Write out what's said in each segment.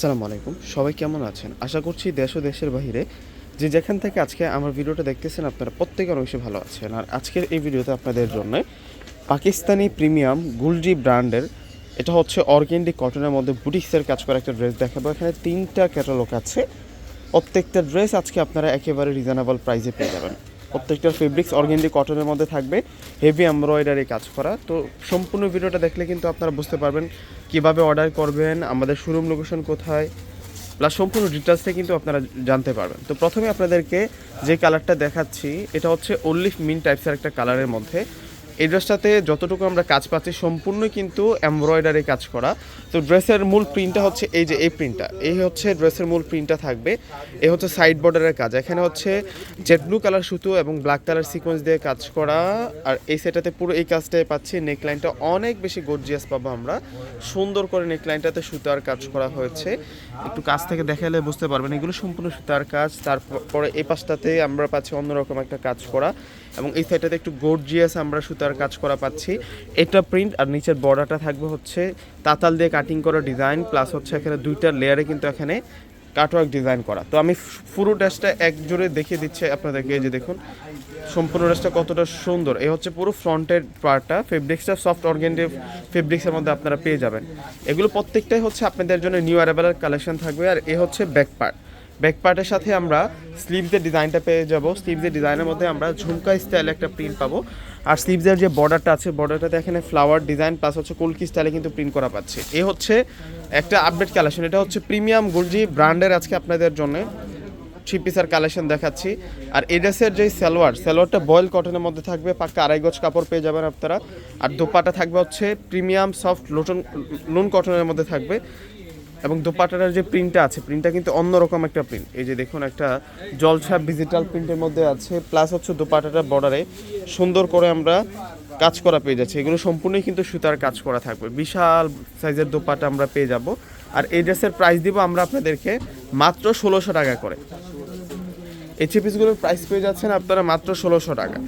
আসসালামু আলাইকুম। সবাই কেমন আছেন? আশা করছি দেশ ও দেশের বাইরে যে যেখান থেকে আজকে আমার ভিডিওটা দেখতেছেন, আপনারা প্রত্যেকে বেশি ভালো আছেন। আর আজকের এই ভিডিওতে আপনাদের জন্য পাকিস্তানি প্রিমিয়াম গুলজি ব্র্যান্ডের, এটা হচ্ছে অর্গেন্ডি কটনের মধ্যে বুটিক্সের কাজ করা একটা ড্রেস দেখাবো। এখানে তিনটা ক্যাটালগ আছে। প্রত্যেকটা ড্রেস আজকে আপনারা একেবারে রিজনেবল প্রাইসে পেয়ে যাবেন। প্রত্যেকটার ফেব্রিক্স অর্গেন্ডি কটনের মধ্যে থাকবে হেভি এমব্রয়ডারি কাজ করা। তো সম্পূর্ণ ভিডিওটা দেখলে কিন্তু আপনারা বুঝতে পারবেন কীভাবে অর্ডার করবেন, আমাদের শোরুম লোকেশন কোথায় প্লাস সম্পূর্ণ ডিটেলসে কিন্তু আপনারা জানতে পারবেন। তো প্রথমে আপনাদেরকে যে কালারটা দেখাচ্ছি, এটা হচ্ছে অলিভ মিন টাইপসের একটা কালারের মধ্যে। এই ড্রেসটাতে যতটুকু আমরা কাজ পাচ্ছি সম্পূর্ণ কিন্তু এমব্রয়ডারি কাজ করা। তো ড্রেসের মূল প্রিন্টটা হচ্ছে এই যে এই প্রিন্টটা। এই হচ্ছে ড্রেসের মূল প্রিন্টটা থাকবে। এই হচ্ছে সাইড বর্ডারের কাজ। এখানে হচ্ছে জেড ব্লু কালার সুতো এবং ব্ল্যাক কালার সিকোয়েন্স দিয়ে কাজ করা। আর এই সেটাতে পুরো এই কাজটাই পাচ্ছি। নেকলাইনটা অনেক বেশি গর্জিয়াস পাবো আমরা। সুন্দর করে নেকলাইনটাতে সুতার কাজ করা হয়েছে। একটু কাছ থেকে দেখালে বুঝতে পারবেন, এগুলো সম্পূর্ণ সুতার কাজ। তারপরে এই পাশটাতে আমরা পাচ্ছি অন্যরকম একটা কাজ করা। এবং এই সাইডটাতে একটু গর্জিয়াস আমরা সুতার কাজ করা পাচ্ছি। এটা প্রিন্ট আর নিচের বর্ডারটা থাকবে হচ্ছে তাতাল দিয়ে কাটিং করা ডিজাইন প্লাস হচ্ছে এখানে দুইটা লেয়ারে কিন্তু এখানে কাটওয়ার্ক ডিজাইন করা। তো আমি পুরো ড্রেসটা এক জোরে দেখিয়ে দিচ্ছি আপনাদেরকে, এই যে দেখুন। সম্পূর্ণ ড্রেসটা কতটা সুন্দর। এই হচ্ছে পুরো ফ্রন্টের পার্টটা ফেব্রিক্সটা সফট অর্গেন্ডি ফেব্রিক্সের মধ্যে আপনারা পেয়ে যাবেন। এগুলো প্রত্যেকটাই হচ্ছে আপনাদের জন্য নিউ অ্যারাইভেলের কালেকশন থাকবে। আর এ হচ্ছে ব্যাক পার্ট ব্যাক পার্টের সাথে আমরা স্লিভসের ডিজাইনটা পেয়ে যাব। স্লিভসের ডিজাইনের মধ্যে আমরা ঝুমকা স্টাইলে একটা প্রিন্ট পাবো। আর স্লিভসের যে বর্ডারটা আছে বর্ডারটাতে এখানে ফ্লাওয়ার ডিজাইন প্লাস হচ্ছে কলকি স্টাইলে কিন্তু প্রিন্ট করা পাচ্ছে। এ হচ্ছে একটা আপডেট কালেকশন এটা হচ্ছে প্রিমিয়াম গুলজি ব্র্যান্ডের আজকে আপনাদের জন্য থ্রি পিসের কালেকশন দেখাচ্ছি। আর এই ড্রেসের যে সালোয়ার সালোয়ারটা বয়েল কটনের মধ্যে থাকবে, পাক্কা আড়াই গজ কাপড় পেয়ে যাবেন আপনারা। আর দোপাটা থাকবে হচ্ছে প্রিমিয়াম সফট লোটন লুন কটনের মধ্যে থাকবে। এবং দোপাটার যে প্রিন্টটা আছে, প্রিন্টটা কিন্তু অন্যরকম একটা প্রিন্ট। এই যে দেখুন, একটা জলছাপ ডিজিটাল প্রিন্টের মধ্যে আছে প্লাস হচ্ছে দোপাটাটার বর্ডারে সুন্দর করে আমরা কাজ করা পেয়ে যাচ্ছি। এগুলো সম্পূর্ণই কিন্তু সুতার কাজ করা থাকবে। বিশাল সাইজের দোপাটা আমরা পেয়ে যাব। আর এই ড্রেসের প্রাইস দিব আমরা আপনাদেরকে মাত্র ষোলোশো টাকা করে। এই থ্রি পিসগুলোর প্রাইস পেয়ে যাচ্ছেন আপনারা মাত্র ষোলোশো টাকা।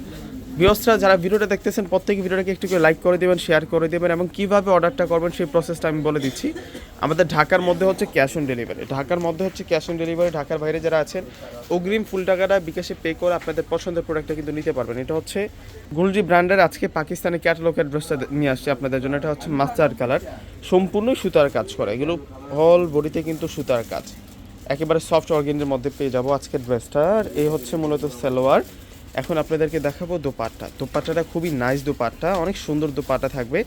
বিয়সরা যারা ভিডিওটা দেখতেছেন, প্রত্যেক ভিডিওটাকে একটু করে লাইক করে দেবেন শেয়ার করে দেবেন এবং কীভাবে অর্ডারটা করবেন সেই প্রসেসটা আমি বলে দিচ্ছি। আমাদের ঢাকার মধ্যে হচ্ছে ক্যাশ অন ডেলিভারি ঢাকার মধ্যে হচ্ছে ক্যাশ অন ডেলিভারি ঢাকার বাইরে যারা আছেন, অগ্রিম ফুল টাকাটা বিকাশে পে করে আপনাদের পছন্দের প্রোডাক্টটা কিন্তু নিতে পারবেন। এটা হচ্ছে গুলজি ব্র্যান্ডের আজকে পাকিস্তানি ক্যাটালগ অ্যাড্রেসটা নিয়ে আসছে আপনাদের জন্য। এটা হচ্ছে মাস্টার কালার সম্পূর্ণই সুতার কাজ করা। এগুলো হল বডিতে কিন্তু সুতার কাজ। একেবারে সফট অর্গেনের মধ্যে পেয়ে যাব আজকের ড্রেসটা আর এই হচ্ছে মূলত সালোয়ার। এখন আপনাদেরকে দেখাবো দোপাট্টা। দোপাট্টাটা খুবই নাইস দোপাট্টা, অনেক সুন্দর দোপাট্টা থাকবে।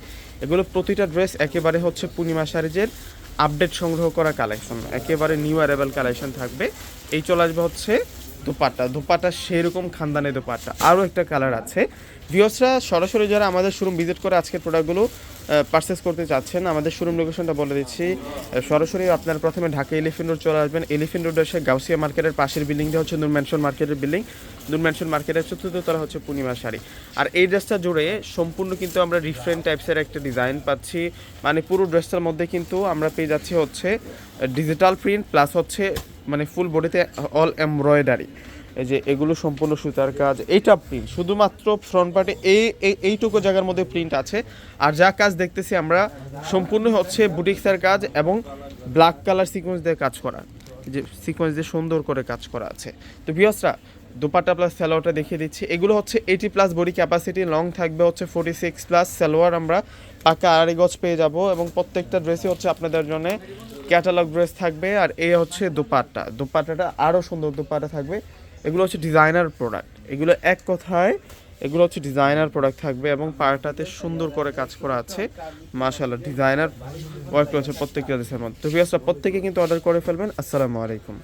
এগুলো প্রতিটা ড্রেস একেবারে হচ্ছে পূর্ণিমা সারিজের আপডেট সংগ্রহ করা কালেকশন একেবারে নিউ অ্যারাইভাল কালেকশন থাকবে। এই চলে আসবে হচ্ছে দোপাট্টা দোপাট্টা সেরকম খানদানে দোপাট্টা। আরও একটা কালার আছে। ভিওসরা সরাসরি যারা আমাদের শোরুম ভিজিট করে আজকের প্রোডাক্টগুলো পারচেস করতে চাচ্ছেন, আমাদের শোরুম লোকেশনটা বলে দিচ্ছি। সরাসরি আপনারা প্রথমে ঢাকা এলিফেন্ট রোড চলে আসবেন। এলিফেন্ট রোড এসে গাউসিয়া মার্কেটের পাশের বিল্ডিংটা হচ্ছে নূর ম্যানশন মার্কেটের বিল্ডিং। নূর ম্যানশন মার্কেটের চতুর্থ তলা হচ্ছে পূর্ণিমা শাড়ি। আর এই ড্রেসটা জুড়ে সম্পূর্ণ কিন্তু আমরা ডিফারেন্ট টাইপসের একটা ডিজাইন পাচ্ছি। মানে পুরো ড্রেসটার মধ্যে কিন্তু আমরা পেয়ে যাচ্ছি হচ্ছে ডিজিটাল প্রিন্ট প্লাস হচ্ছে মানে ফুল বডিতে অল এমব্রয়ডারি এই যে এগুলো সম্পূর্ণ সুতার কাজ। এইটা প্রিন্ট শুধুমাত্র ফ্রন্ট পার্টে এই, এই- এইটুকু জায়গার মধ্যে প্রিন্ট আছে। আর যা কাজ দেখতেছি আমরা, সম্পূর্ণ হচ্ছে বুটিক্সের কাজ এবং ব্ল্যাক কালার সিকোয়েন্স দিয়ে কাজ করা। যে সিকোয়েন্স দিয়ে সুন্দর করে কাজ করা আছে। তো বিয়সরা দুপাট্টা প্লাস সালোয়ারটা দেখিয়ে দিচ্ছি। এগুলো হচ্ছে eighty plus body capacity long থাকবে হচ্ছে ফোর্টি সিক্স প্লাস সালোয়ার আমরা পাকা আড়াই গজ পেয়ে যাব এবং প্রত্যেকটা ড্রেসই হচ্ছে আপনাদের জন্য ক্যাটালগ ড্রেস থাকবে আর এই হচ্ছে দুপাট্টা। দুপাট্টাটা আরও সুন্দর দুপাট্টা থাকবে। এগুলো হচ্ছে ডিজাইনার প্রোডাক্ট এগুলো এক কথায় এগুলো হচ্ছে ডিজাইনার প্রোডাক্ট থাকবে এবং পাড়টাতে সুন্দর করে কাজ করা আছে। মাশাআল্লাহ ডিজাইনার ওয়ার্ক রয়েছে প্রত্যেকটা ড্রেসের মধ্যে। তো প্রত্যেকে কিন্তু অর্ডার করে ফেলবেন। আসসালামু আলাইকুম।